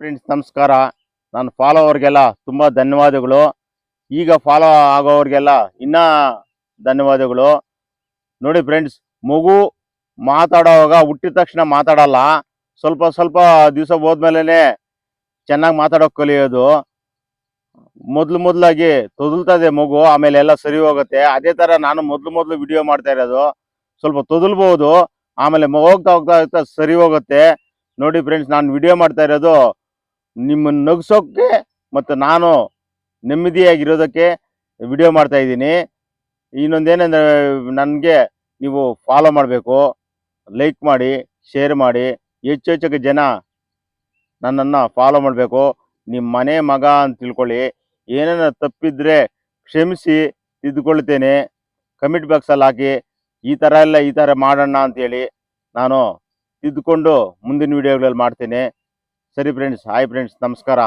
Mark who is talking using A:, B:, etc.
A: Friends ನಮಸ್ಕಾರ. ನಾನು follow ಅವ್ರಿಗೆಲ್ಲ ತುಂಬ ಧನ್ಯವಾದಗಳು. ಈಗ ಫಾಲೋ ಆಗೋವ್ರಿಗೆಲ್ಲ ಇನ್ನೂ ಧನ್ಯವಾದಗಳು. ನೋಡಿ ಫ್ರೆಂಡ್ಸ್ ಮಗು ಮಾತಾಡೋವಾಗ ಹುಟ್ಟಿದ ತಕ್ಷಣ ಮಾತಾಡಲ್ಲ. ಸ್ವಲ್ಪ ಸ್ವಲ್ಪ ದಿವಸ ಹೋದ್ಮೇಲೆ ಚೆನ್ನಾಗಿ ಮಾತಾಡೋಕೆ ಕಲಿಯೋದು. ಮೊದಲು ಮೊದಲಾಗಿ ತೊದಲ್ತದೆ ಮಗು, ಆಮೇಲೆ ಎಲ್ಲ ಸರಿ ಹೋಗುತ್ತೆ. ಅದೇ ಥರ ನಾನು ಮೊದಲು ಮೊದಲು ವಿಡಿಯೋ ಮಾಡ್ತಾ ಇರೋದು. ಸ್ವಲ್ಪ ತೊದಲ್ಬೋದು, ಆಮೇಲೆ ಹೋಗ್ತಾ ಹೋಗ್ತಾ ಹೋಗ್ತಾ ಸರಿ ಹೋಗುತ್ತೆ. ನೋಡಿ ಫ್ರೆಂಡ್ಸ್ ನಾನು ವಿಡಿಯೋ ಮಾಡ್ತಾ ಇರೋದು ನಿಮ್ಮನ್ನು ನಗಿಸೋಕ್ಕೆ ಮತ್ತು ನಾನು ನೆಮ್ಮದಿಯಾಗಿರೋದಕ್ಕೆ ವಿಡಿಯೋ ಮಾಡ್ತಾ ಇದ್ದೀನಿ. ಇನ್ನೊಂದೇನೆಂದರೆ ನನಗೆ ನೀವು ಫಾಲೋ ಮಾಡಬೇಕು ಲೈಕ್ ಮಾಡಿ ಶೇರ್ ಮಾಡಿ, ಹೆಚ್ಚು ಹೆಚ್ಚಿಗೆ ಜನ ನನ್ನನ್ನು ಫಾಲೋ ಮಾಡಬೇಕು. ನಿಮ್ಮ ಮನೆ ಮಗ ಅಂತ ತಿಳ್ಕೊಳ್ಳಿ. ಏನೇನು ತಪ್ಪಿದ್ರೆ ಕ್ಷಮಿಸಿ ತಿದ್ದುಕೊಳ್ತೇನೆ ಕಮೆಂಟ್ ಬಾಕ್ಸಲ್ಲಿ ಹಾಕಿ, ಈ ಥರ ಎಲ್ಲ ಈ ಥರ ಮಾಡೋಣ ಅಂತೇಳಿ ನಾನು ತಿದ್ದುಕೊಂಡು ಮುಂದಿನ ವಿಡಿಯೋಗಳಲ್ಲಿ ಮಾಡ್ತೇನೆ. ಸರಿ ಫ್ರೆಂಡ್ಸ್ ಹಾಯ್ ಫ್ರೆಂಡ್ಸ್ ನಮಸ್ಕಾರ.